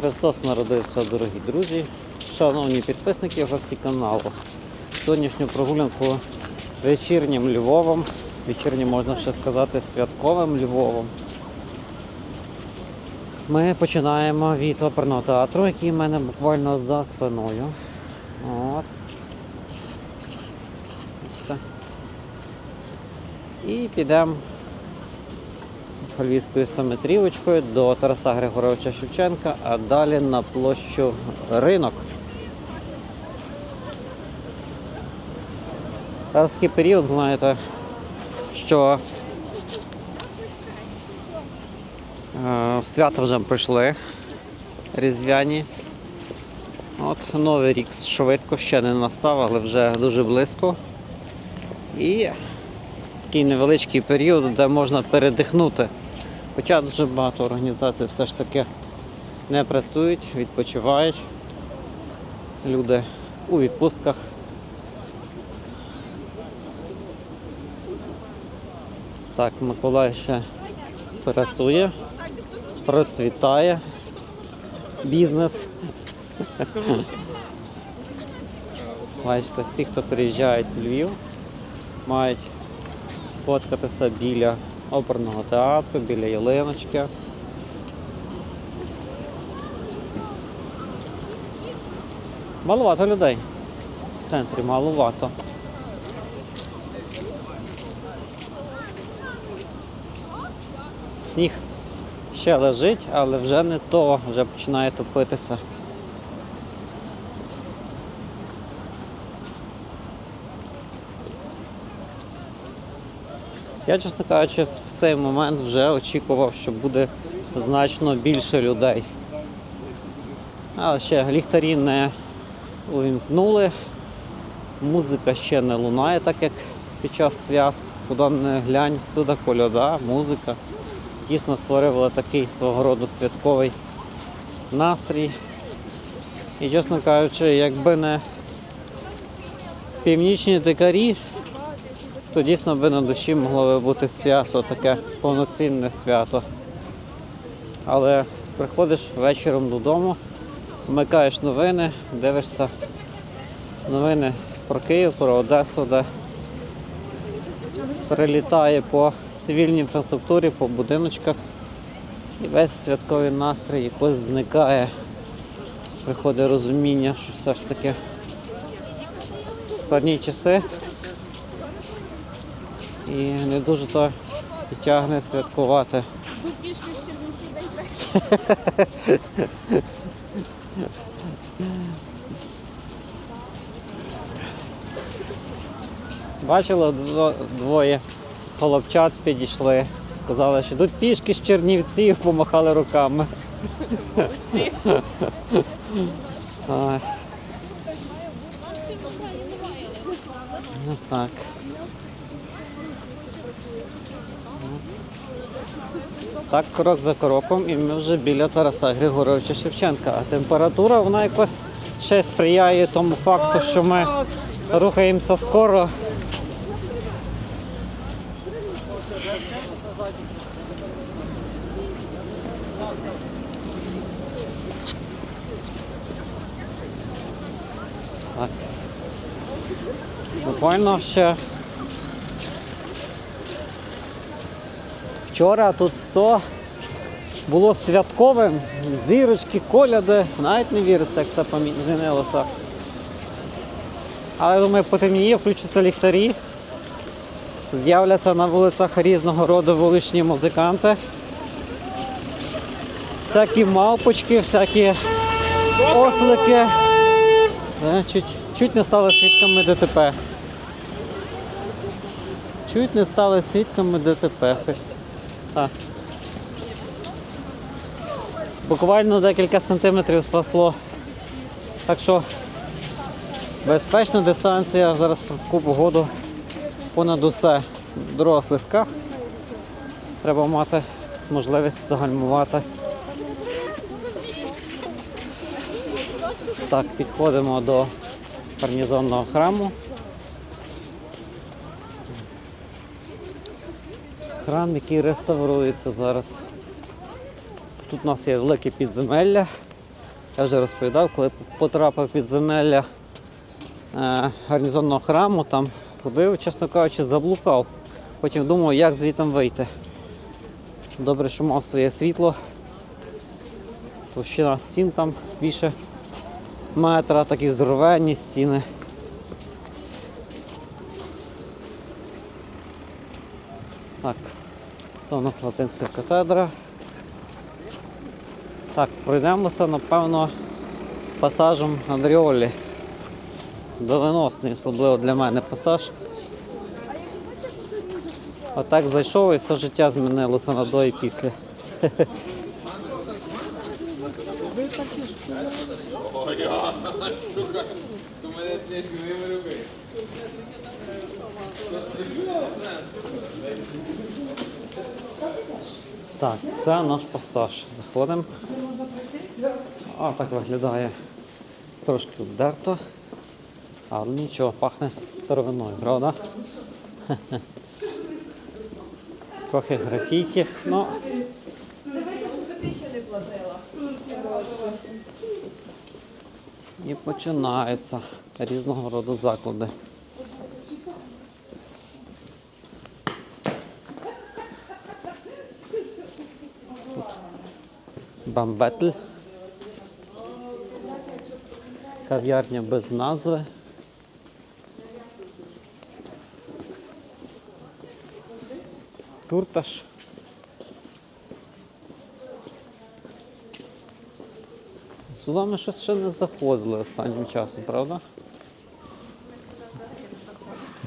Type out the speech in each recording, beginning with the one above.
Христос народився, дорогі друзі, шановні підписники гості каналу. Сьогоднішню прогулянку вечірнім Львовом, вечірнім можна ще сказати святковим Львовом. Ми починаємо від оперного театру, який в мене буквально за спиною. От. І підемо Львівською 100-метрівочкою до Тараса Григоровича Шевченка, а далі на площу ринок. Зараз такий період, знаєте, що е, свята вже пройшли різдвяні. От Новий рік швидко ще не настав, але вже дуже близько. І такий невеличкий період, де можна передихнути. Хоча дуже багато організацій все ж таки не працюють, відпочивають. Люди у відпустках. Так, Миколай ще працює, процвітає бізнес. Бачите, всі, хто приїжджають в Львів, мають сфоткатися біля оперного театру, біля ялиночки. Маловато людей. В центрі маловато. Сніг ще лежить, але вже не то, вже починає топитися. Я, чесно кажучи, в цей момент вже очікував, що буде значно більше людей. Але ще ліхтарі не увімкнули, музика ще не лунає, так як під час свят. Куди не глянь, всюди коляда, музика. Дійсно створювала такий свого роду святковий настрій. І, чесно кажучи, якби не північні дикарі, то дійсно би на душі могло би бути свято, таке повноцінне свято. Але приходиш вечором додому, вмикаєш новини, дивишся новини про Київ, про Одесу, де прилітає по цивільній інфраструктурі, по будиночках. І весь святковий настрій якось зникає. Приходить розуміння, що все ж таки складні часи і не дуже то тягне святкувати. Тут пішки з Чернівців дай Бачила дво- двоє хлопчат підійшли, сказали, що тут пішки з Чернівців помахали руками. Ну так. Так, крок за кроком, і ми вже біля Тараса Григоровича Шевченка. А температура вона якось ще сприяє тому факту, що ми рухаємося скоро. Так. Буквально ще вчора тут все було святковим. Зірочки, коляди, навіть не віриться, як все помі- змінилося. Але думаю, потемніє, включаться ліхтарі. З'являться на вулицях різного роду вуличні музиканти. Всякі мавпочки, всякі ослики. Е, Чуть, чуть не стали свідками ДТП. Чуть не стали свідками ДТП. Буквально декілька сантиметрів спасло. Так що безпечна дистанція зараз про таку погоду понад усе. Дорога слизька. Треба мати можливість загальмувати. Так, підходимо до гарнізонного храму. Храм, який реставрується зараз. Тут у нас є велике підземелля. Я вже розповідав, коли потрапив під земелля е, гарнізонного храму, там ходив, чесно кажучи, заблукав. Потім думав, як звідти вийти. Добре, що мав своє світло. Товщина стін там більше метра, такі здоровенні стіни. Так, то у нас латинська катедра. Так, пройдемося, напевно, пасажем Андріолі. Доленосний, особливо для мене пасаж. Отак зайшов і все життя змінилося на до і після. Так, це наш пасаж. Заходимо. А так виглядає трошки вдерто. Але нічого, пахне старовиною, правда? Хе-хе. Трохи графіті, ну Дивися, щоб ти ще не платила. і починаються різного роду заклади. Бамбетль. Кав'ярня без назви. Турташ. Сюди ми щось ще не заходили останнім часом, правда?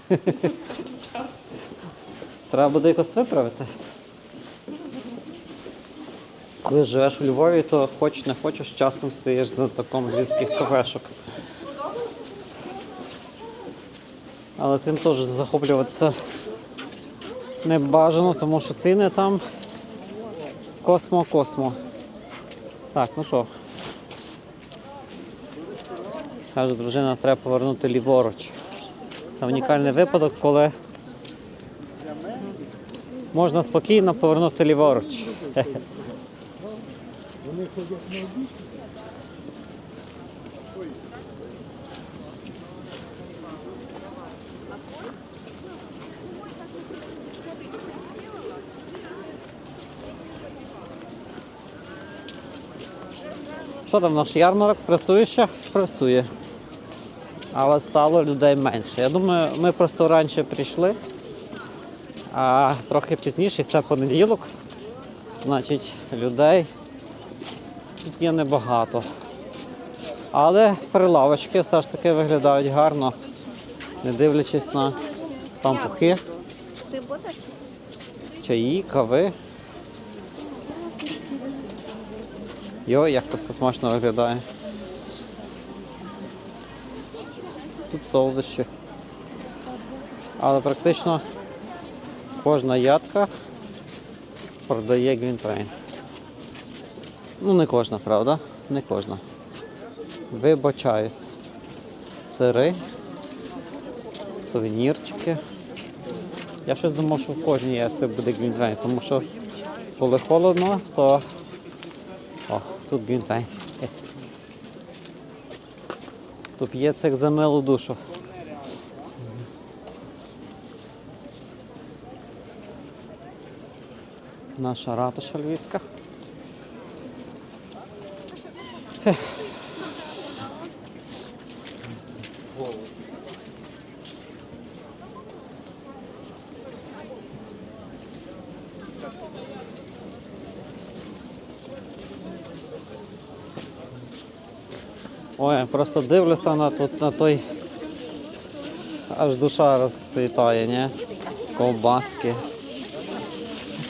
Треба буде якось виправити. Коли живеш у Львові, то хоч не хочеш, часом стаєш за таком львівських кафешок. Але тим теж захоплюватися не бажано, тому що ціни там космо-космо. Так, ну що, Каже, дружина, треба повернути ліворуч. Це унікальний випадок, коли можна спокійно повернути ліворуч. Що там наш ярмарок? Працює ще? Працює. Але стало людей менше. Я думаю, ми просто раніше прийшли, а трохи пізніше, це понеділок, значить людей тут є небагато. Але прилавочки все ж таки виглядають гарно, не дивлячись на будеш? чаї, кави. Йой, як це все смачно виглядає. Тут солодощі. Але практично кожна ядка продає Глінтвейн. Ну, не кожна, правда? Не кожна. Вибачаюсь. Сири, сувенірчики. Я щось думав, що в кожній ядці буде Глінтвейн, тому що коли холодно, то о, тут Глінтвейн. Тут є цих за милу душу. Наша ратуша львівська. Ой, просто дивлюся на тут на той. Аж душа розцвітає, ні? Ковбаски.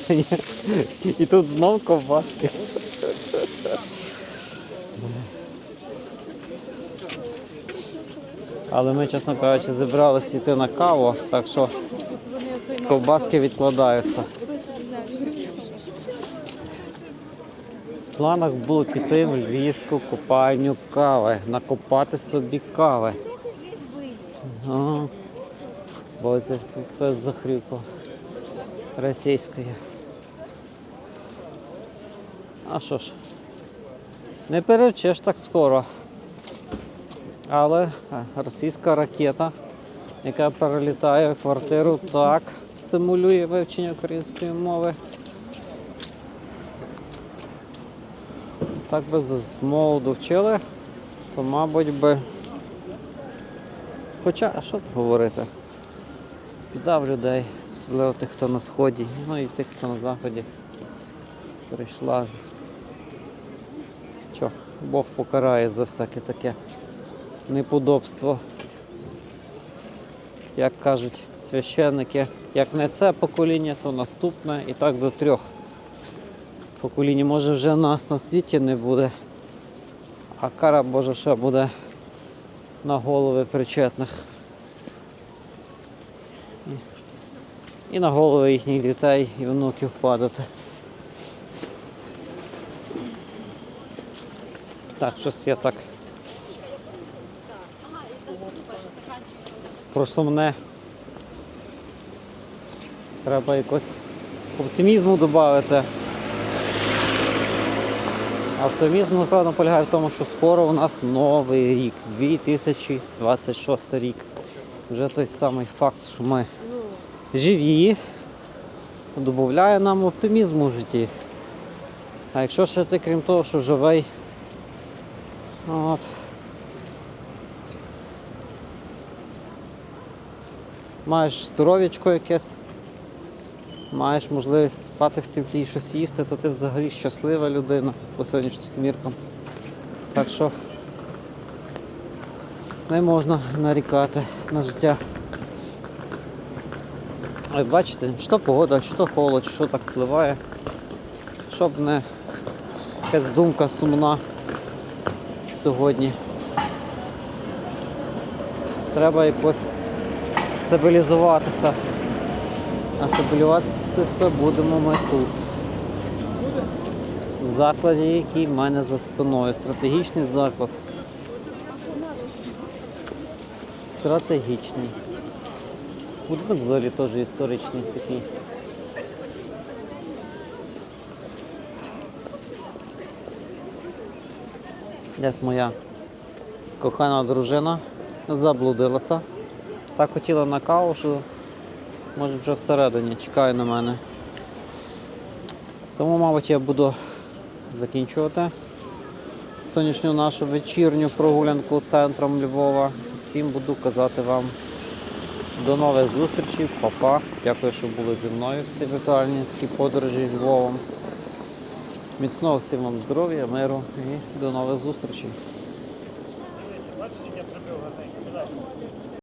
І тут знов ковбаски. Але ми, чесно кажучи, зібралися йти на каву, так що ковбаски відкладаються. В планах було піти в львівську купальню кави, накопати собі кави. Ага. Бо це хтось захрюкав. Російською. А що ж? Не перевчиш так скоро. Але е, російська ракета, яка перелітає в квартиру, так стимулює вивчення української мови. Так би з молоду вчили, то, мабуть, би. Хоча, а що тут говорити? Біда в людей, особливо тих, хто на сході, ну і тих, хто на заході прийшла. Що, Бог покарає за всяке таке неподобство. Як кажуть священники, як не це покоління, то наступне і так до трьох поколінь. Може вже нас на світі не буде, а кара Божа ще буде на голови причетних. І- на голови їхніх дітей і внуків падати. Так, щось я так. Про сумне. Треба якось оптимізму додати. Оптимізм, напевно, полягає в тому, що скоро у нас новий рік, 2026 рік. Вже той самий факт, що ми живі, додає нам оптимізму в житті. А якщо ще ти, крім того, що живий, от, маєш здоров'ячко якесь, маєш можливість спати в теплі щось їсти, то ти взагалі щаслива людина по сьогоднішнім міркам. Так що не можна нарікати на життя. Ой, бачите, що погода, що холод, що так впливає, щоб не якась думка сумна сьогодні. Треба якось стабілізуватися. А стабілізуватися будемо ми тут. В закладі, який в мене за спиною. Стратегічний заклад. Стратегічний. Будинок взагалі теж історичний такий. Десь моя кохана дружина заблудилася. Так хотіла на каву, що може вже всередині чекає на мене. Тому, мабуть, я буду закінчувати сьогоднішню нашу вечірню прогулянку центром Львова. Всім буду казати вам до нових зустрічей, па-па. Дякую, що були зі мною в цій віртуальній такій подорожі Львовом. Міцного всім вам здоров'я, миру і до нових зустрічей.